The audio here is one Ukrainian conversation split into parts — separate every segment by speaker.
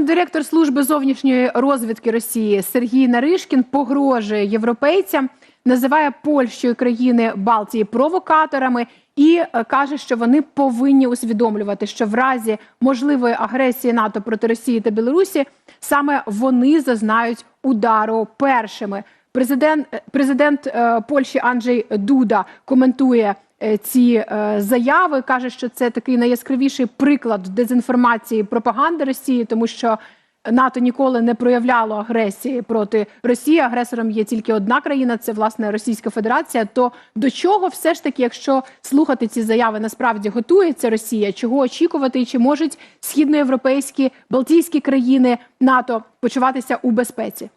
Speaker 1: Директор служби зовнішньої розвідки Росії Сергій Наришкін погрожує європейцям, називає Польщу і країни Балтії провокаторами і е, каже, що вони повинні усвідомлювати, що в разі можливої агресії НАТО проти Росії та Білорусі саме вони зазнають удару першими. Президент е, президент е, Польщі Анджей Дуда коментує ці е, заяви. каже, що це такий найяскравіший приклад дезінформації пропаганди Росії, тому що НАТО ніколи не проявляло агресії проти Росії. Агресором є тільки одна країна, це власне Російська Федерація. То до чого все ж таки, якщо слухати ці заяви, насправді готується Росія? Чого очікувати, і чи можуть східноєвропейські Балтійські країни НАТО почуватися у безпеці?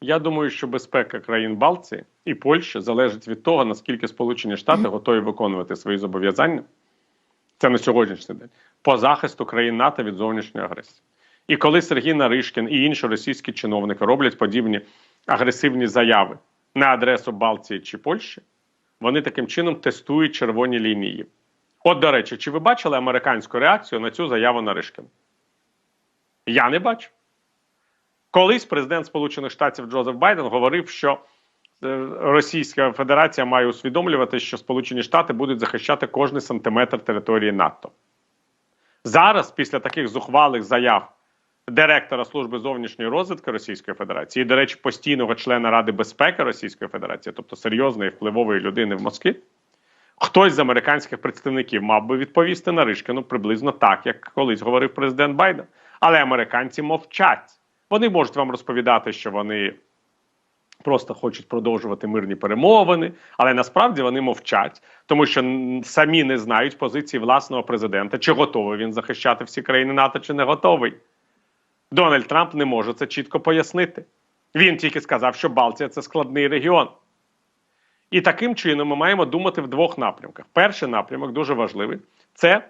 Speaker 2: Я думаю, що безпека країн Балтії і Польщі залежить від того, наскільки Сполучені Штати готові виконувати свої зобов'язання. Це на сьогоднішній день по захисту країн НАТО від зовнішньої агресії. І коли Сергій Наришкін і інші російські чиновники роблять подібні агресивні заяви на адресу Балтії чи Польщі, вони таким чином тестують червоні лінії. От, до речі, чи ви бачили американську реакцію на цю заяву Наришкіна? Я не бачу. Колись президент Сполучених Штатів Джозеф Байден говорив, що е, Російська Федерація має усвідомлювати, що Сполучені Штати будуть захищати кожний сантиметр території НАТО. Зараз, після таких зухвалих заяв директора служби зовнішньої розвідки Російської Федерації, і, до речі, постійного члена Ради безпеки Російської Федерації, тобто серйозної впливової людини в Москві, хтось з американських представників мав би відповісти на Ришкіну приблизно так, як колись говорив президент Байден. Але американці мовчать. Вони можуть вам розповідати, що вони просто хочуть продовжувати мирні перемовини, але насправді вони мовчать, тому що самі не знають позиції власного президента, чи готовий він захищати всі країни НАТО, чи не готовий. Дональд Трамп не може це чітко пояснити. Він тільки сказав, що Балтія це складний регіон. І таким чином ми маємо думати в двох напрямках. Перший напрямок дуже важливий це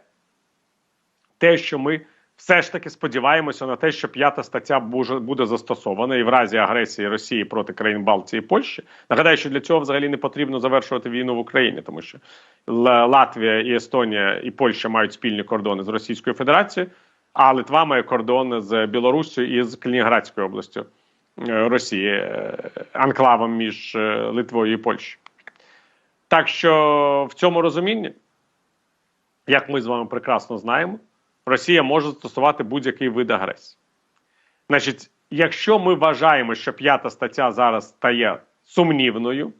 Speaker 2: те, що ми все ж таки сподіваємося на те, що п'ята стаття буде- застосована і в разі агресії Росії проти країн Балтії і Польщі. Нагадаю, що для цього взагалі не потрібно завершувати війну в Україні, тому що Латвія і Естонія і Польща мають спільні кордони з Російською Федерацією, а Литва має кордон з Білоруссю і з Калінінградською областю е, Росії, е, анклавом між е, Литвою і Польщею. Так що в цьому розумінні, як ми з вами прекрасно знаємо, Росія може застосувати будь-який вид агресії. Значить, якщо ми вважаємо, що п'ята стаття зараз стає сумнівною,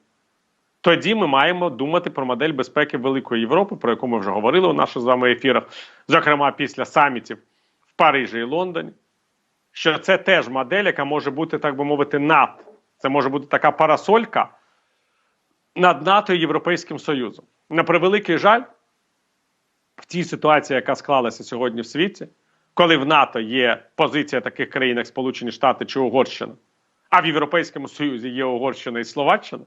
Speaker 2: тоді ми маємо думати про модель безпеки Великої Європи, про яку ми вже говорили у наших з вами ефірах, зокрема після самітів в Парижі і Лондоні. Що це теж модель, яка може бути, так би мовити, над. Це може бути така парасолька над НАТО і Європейським Союзом. На превеликий жаль, в цій ситуації, яка склалася сьогодні в світі, коли в НАТО є позиція таких країн, як Сполучені Штати чи Угорщина, а в Європейському Союзі є Угорщина і Словаччина,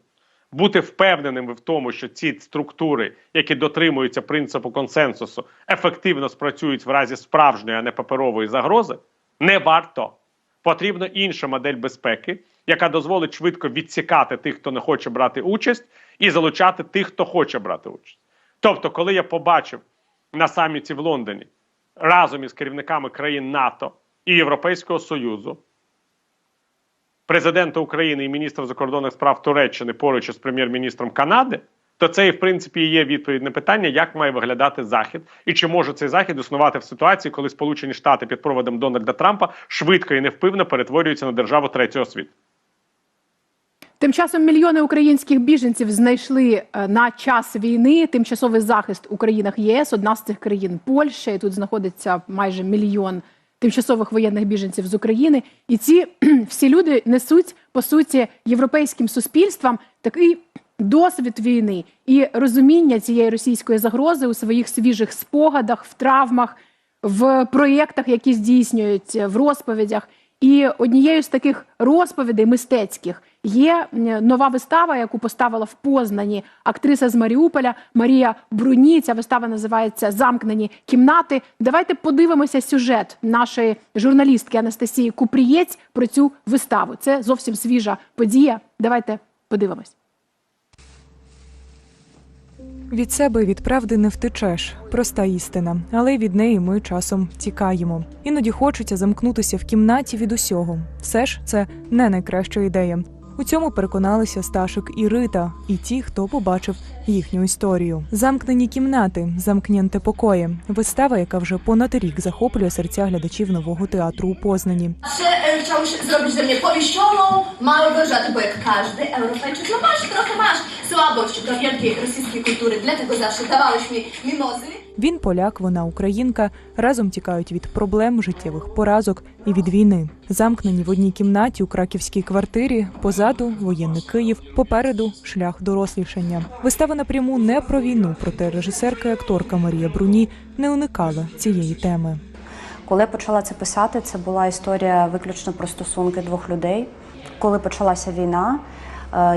Speaker 2: бути впевненими в тому, що ці структури, які дотримуються принципу консенсусу, ефективно спрацюють в разі справжньої, а не паперової загрози, не варто. Потрібна інша модель безпеки, яка дозволить швидко відсікати тих, хто не хоче брати участь, і залучати тих, хто хоче брати участь. Тобто, коли я побачив на саміті в Лондоні разом із керівниками країн НАТО і Європейського Союзу, президента України і міністра закордонних справ Туреччини поруч із прем'єр-міністром Канади, то це і в принципі і є відповідь на питання, як має виглядати захід, і чи може цей захід існувати в ситуації, коли Сполучені Штати під проводом Дональда Трампа швидко і невпивно перетворюються на державу третього світу.
Speaker 1: Тим часом мільйони українських біженців знайшли е, на час війни тимчасовий захист у країнах ЄС. Одна з цих країн Польща. І тут знаходиться майже мільйон тимчасових воєнних біженців з України. І ці всі люди несуть по суті європейським суспільствам такий досвід війни і розуміння цієї російської загрози у своїх свіжих спогадах, в травмах, в проєктах, які здійснюють в розповідях. І однією з таких розповідей мистецьких є нова вистава, яку поставила в Познані актриса з Маріуполя Марія Бруні. Ця вистава називається Замкнені кімнати. Давайте подивимося сюжет нашої журналістки Анастасії Купрієць про цю виставу. Це зовсім свіжа подія. Давайте подивимось.
Speaker 3: Від себе від правди не втечеш. Проста істина, але від неї ми часом тікаємо. Іноді хочеться замкнутися в кімнаті від усього. Все ж це не найкраща ідея. У цьому переконалися Сташик і Рита, і ті, хто побачив їхню історію. Замкнені кімнати, замкненте покої. Вистава, яка вже понад рік захоплює серця глядачів нового театру у Познані.
Speaker 4: E, chciałbyś zrobić ze mnie powieścioną, małe wężaty, bo jak każdy Europejczyk, no masz, trochę masz słabość do wielkiej rosyjskiej kultury, dlatego zawsze dawałeś mi mimozy.
Speaker 3: Він поляк, вона українка. Разом тікають від проблем, життєвих поразок і від війни. Замкнені в одній кімнаті у краківській квартирі. Позаду воєнний Київ, попереду шлях дорослішання. Вистава напряму не про війну, проте режисерка і акторка Марія Бруні не уникала цієї теми.
Speaker 5: Коли почала це писати, це була історія виключно про стосунки двох людей. Коли почалася війна,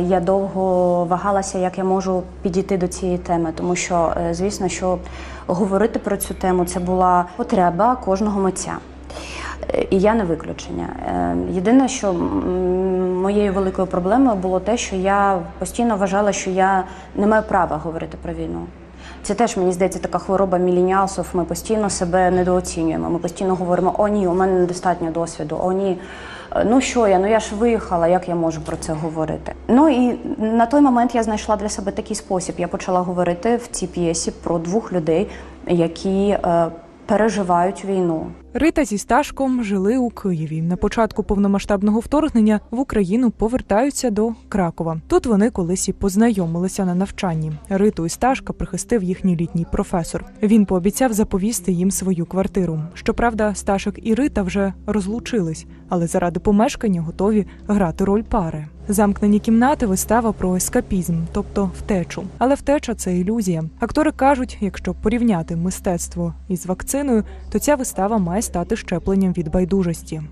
Speaker 5: я довго вагалася, як я можу підійти до цієї теми, тому що, е, звісно, що говорити про цю тему це була потреба кожного митця. Е, І я не виключення. Е, Єдине, що моєю великою проблемою було те, що я постійно вважала, що я не маю права говорити про війну. Це теж мені здається така хвороба мілініалсів. Ми постійно себе недооцінюємо. Ми постійно говоримо: о, ні, у мене недостатньо досвіду, о, ні. Ну що я? Ну я ж виїхала, як я можу про це говорити? Ну і на той момент я знайшла для себе такий спосіб. Я почала говорити в цій п'єсі про двох людей, які е, переживають війну.
Speaker 3: Рита зі Сташком жили у Києві. На початку повномасштабного вторгнення в Україну повертаються до Кракова. Тут вони колись і познайомилися на навчанні. Риту і Сташка прихистив їхній літній професор. Він пообіцяв заповісти їм свою квартиру. Щоправда, Сташик і Рита вже розлучились, але заради помешкання готові грати роль пари. Замкнені кімнати вистава про ескапізм, тобто втечу. Але втеча це ілюзія. Актори кажуть, якщо порівняти мистецтво із вакциною, то ця вистава має стати щепленням від байдужості.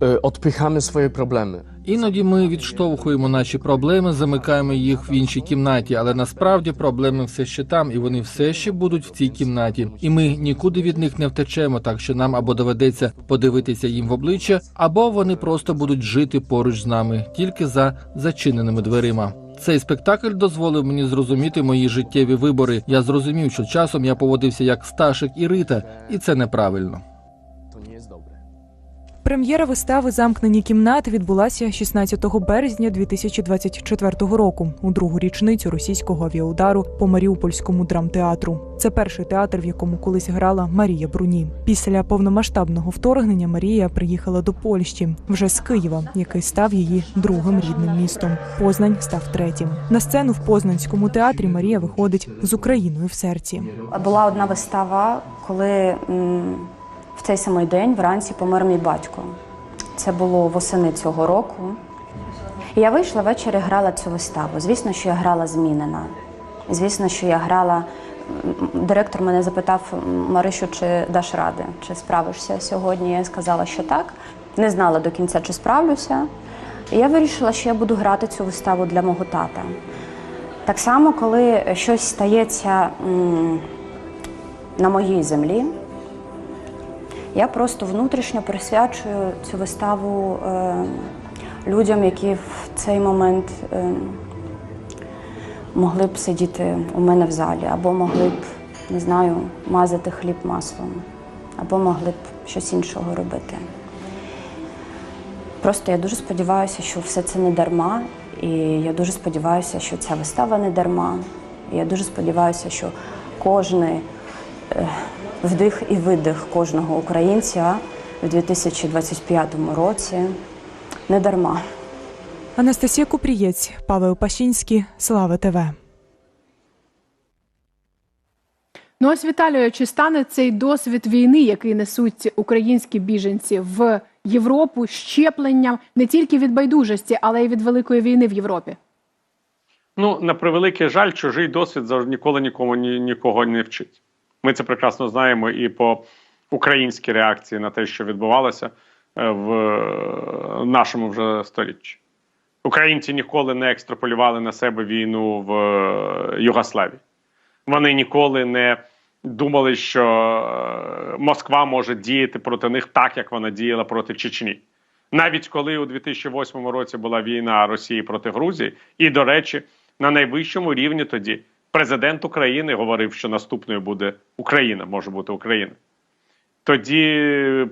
Speaker 6: Y, odpychamy swoje problemy.
Speaker 7: Іноді ми відштовхуємо наші проблеми, замикаємо їх в іншій кімнаті, але насправді проблеми все ще там, і вони все ще будуть в цій кімнаті. І ми нікуди від них не втечемо, так що нам або доведеться подивитися їм в обличчя, або вони просто будуть жити поруч з нами, тільки за зачиненими дверима. Цей спектакль дозволив мені зрозуміти мої життєві вибори. Я зрозумів, що часом я поводився як Сташик і Рита, і це неправильно.
Speaker 3: Прем'єра вистави Замкнені кімнати відбулася 16 березня 2024 року у другу річницю російського авіаудару по Маріупольському драмтеатру. Це перший театр, в якому колись грала Марія Бруні. Після повномасштабного вторгнення Марія приїхала до Польщі вже з Києва, який став її другим рідним містом. Познань став третім. На сцену в Познанському театрі Марія виходить з Україною в серці.
Speaker 5: Була одна вистава, коли в цей самий день вранці помер мій батько. Це було восени цього року. І я вийшла ввечері, грала цю виставу. Звісно, що я грала змінена. Звісно, що я грала. Директор мене запитав Марищу, чи даш ради, чи справишся сьогодні. Я сказала, що так. Не знала до кінця, чи справлюся. І я вирішила, що я буду грати цю виставу для мого тата. Так само, коли щось стається на моїй землі, я просто внутрішньо присвячую цю виставу е, людям, які в цей момент е, могли б сидіти у мене в залі, або могли б, не знаю, мазати хліб маслом, або могли б щось іншого робити. Просто я дуже сподіваюся, що все це не дарма, і я дуже сподіваюся, що ця вистава не дарма. І я дуже сподіваюся, що кожний е, вдих і видих кожного українця в 2025 році не дарма.
Speaker 3: Анастасія Купрієць, Павел Пащинський, Слава ТВ.
Speaker 1: Ну ось Віталію, чи стане цей досвід війни, який несуть українські біженці в Європу, щепленням не тільки від байдужості, але й від великої війни в Європі?
Speaker 2: Ну, на превеликий жаль, чужий досвід завжди ніколи нікому ні, нікого не вчить. Ми це прекрасно знаємо і по українській реакції на те, що відбувалося е, в е, нашому вже сторіччі. Українці ніколи не екстраполювали на себе війну в е, Югославії. Вони ніколи не думали, що Москва може діяти проти них так, як вона діяла проти Чечні. Навіть коли у 2008 році була війна Росії проти Грузії, і, до речі, на найвищому рівні тоді президент України говорив, що наступною буде Україна, може бути Україна. Тоді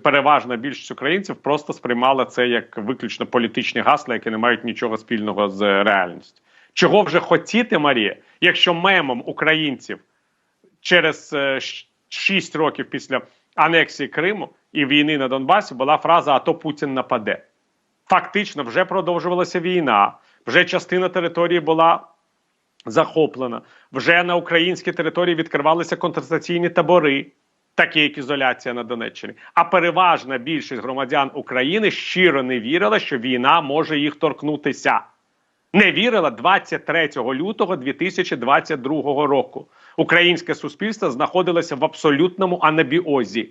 Speaker 2: переважна більшість українців просто сприймала це як виключно політичні гасла, які не мають нічого спільного з реальністю. Чого вже хотіти, Марія, якщо мемом українців через 6 років після анексії Криму і війни на Донбасі була фраза А то Путін нападе. Фактично, вже продовжувалася війна, вже частина території була захоплена, вже на українській території відкривалися концентраційні табори, такі як ізоляція на Донеччині. А переважна більшість громадян України щиро не вірила, що війна може їх торкнутися. Не вірила 23 лютого 2022 року. Українське суспільство знаходилося в абсолютному анабіозі.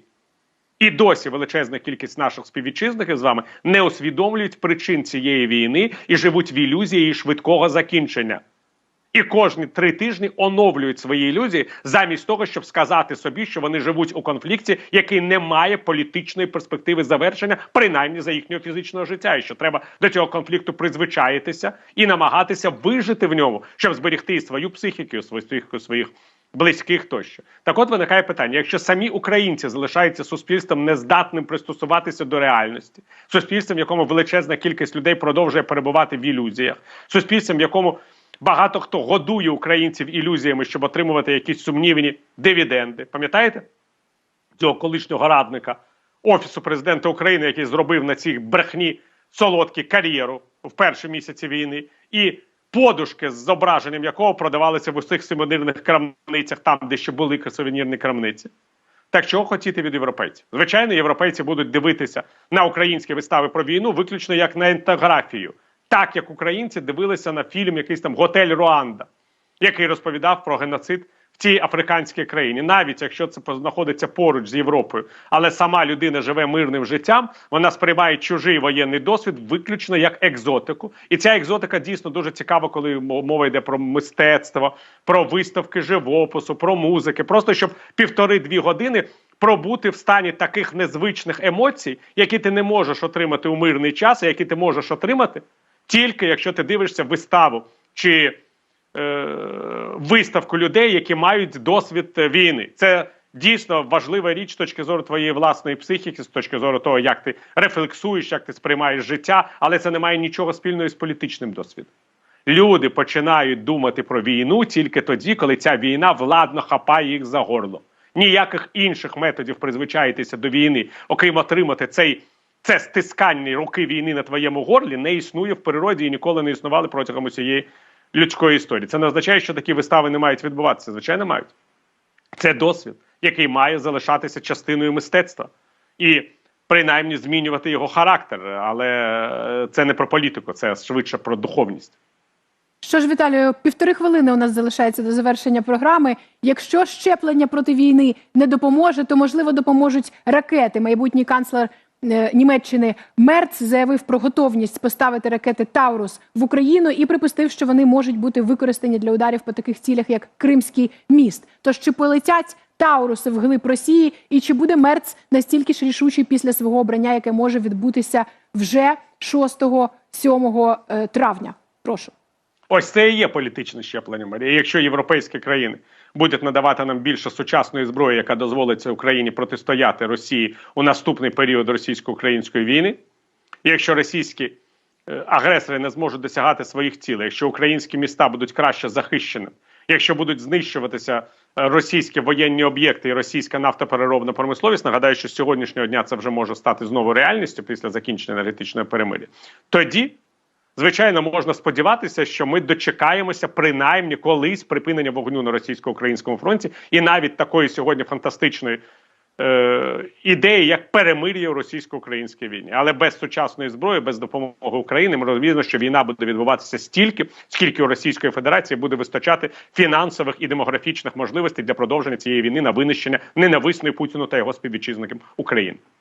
Speaker 2: І досі величезна кількість наших співвітчизників з вами не усвідомлюють причин цієї війни і живуть в ілюзії її швидкого закінчення. І кожні три тижні оновлюють свої ілюзії замість того, щоб сказати собі, що вони живуть у конфлікті, який не має політичної перспективи завершення, принаймні за їхнього фізичного життя, і що треба до цього конфлікту призвичаїтися і намагатися вижити в ньому, щоб зберегти і свою психіку, своїх, своїх близьких тощо. Так от виникає питання: якщо самі українці залишаються суспільством нездатним пристосуватися до реальності, суспільством, в якому величезна кількість людей продовжує перебувати в ілюзіях, суспільством, в якому багато хто годує українців ілюзіями, щоб отримувати якісь сумнівні дивіденди. Пам'ятаєте цього колишнього радника Офісу президента України, який зробив на цій брехні солодкі кар'єру в перші місяці війни, і подушки з зображенням якого продавалися в усіх сувенірних крамницях, там, де ще були сувенірні крамниці. Так чого хотіти від європейців? Звичайно, європейці будуть дивитися на українські вистави про війну виключно як на інтеграфію, так як українці дивилися на фільм якийсь там Готель Руанда, який розповідав про геноцид в цій африканській країні, навіть якщо це знаходиться поруч з Європою, але сама людина живе мирним життям, вона сприймає чужий воєнний досвід виключно як екзотику. І ця екзотика дійсно дуже цікава, коли мова йде про мистецтво, про виставки живопису, про музики. Просто щоб півтори-дві години пробути в стані таких незвичних емоцій, які ти не можеш отримати у мирний час, і які ти можеш отримати тільки якщо ти дивишся виставу чи е, виставку людей, які мають досвід війни. Це дійсно важлива річ з точки зору твоєї власної психіки, з точки зору того, як ти рефлексуєш, як ти сприймаєш життя, але це не має нічого спільного з політичним досвідом. Люди починають думати про війну тільки тоді, коли ця війна владно хапає їх за горло. Ніяких інших методів призвичаїтися до війни, окрім отримати цей це стискання руки війни на твоєму горлі, не існує в природі і ніколи не існували протягом усієї людської історії. Це не означає, що такі вистави не мають відбуватися. Звичайно, мають. Це досвід, який має залишатися частиною мистецтва і принаймні змінювати його характер. Але це не про політику, це швидше про духовність.
Speaker 1: Що ж, Віталію, півтори хвилини у нас залишається до завершення програми. Якщо щеплення проти війни не допоможе, то можливо допоможуть ракети. Майбутній канцлер е, Німеччини Мерц заявив про готовність поставити ракети Таурус в Україну і припустив, що вони можуть бути використані для ударів по таких цілях, як Кримський міст. Тож чи полетять Тауруси вглиб Росії, і чи буде Мерц настільки ж рішучий після свого обрання, яке може відбутися вже 6-7 е, травня? Прошу.
Speaker 2: Ось це і є політичне щеплення, Марія. Якщо європейські країни будуть надавати нам більше сучасної зброї, яка дозволить Україні протистояти Росії у наступний період російсько-української війни, і якщо російські е, агресори не зможуть досягати своїх цілей, якщо українські міста будуть краще захищені, якщо будуть знищуватися е, російські воєнні об'єкти і російська нафтопереробна промисловість, нагадаю, що з сьогоднішнього дня це вже може стати знову реальністю після закінчення енергетичної перемир'я, тоді. Звичайно, можна сподіватися, що ми дочекаємося принаймні колись припинення вогню на російсько-українському фронті, і навіть такої сьогодні фантастичної е, ідеї, як перемир'я у російсько-українській війні. Але без сучасної зброї, без допомоги України, ми розуміємо, що війна буде відбуватися стільки, скільки у Російської Федерації буде вистачати фінансових і демографічних можливостей для продовження цієї війни на винищення ненависної Путіну та його співвітчизників України.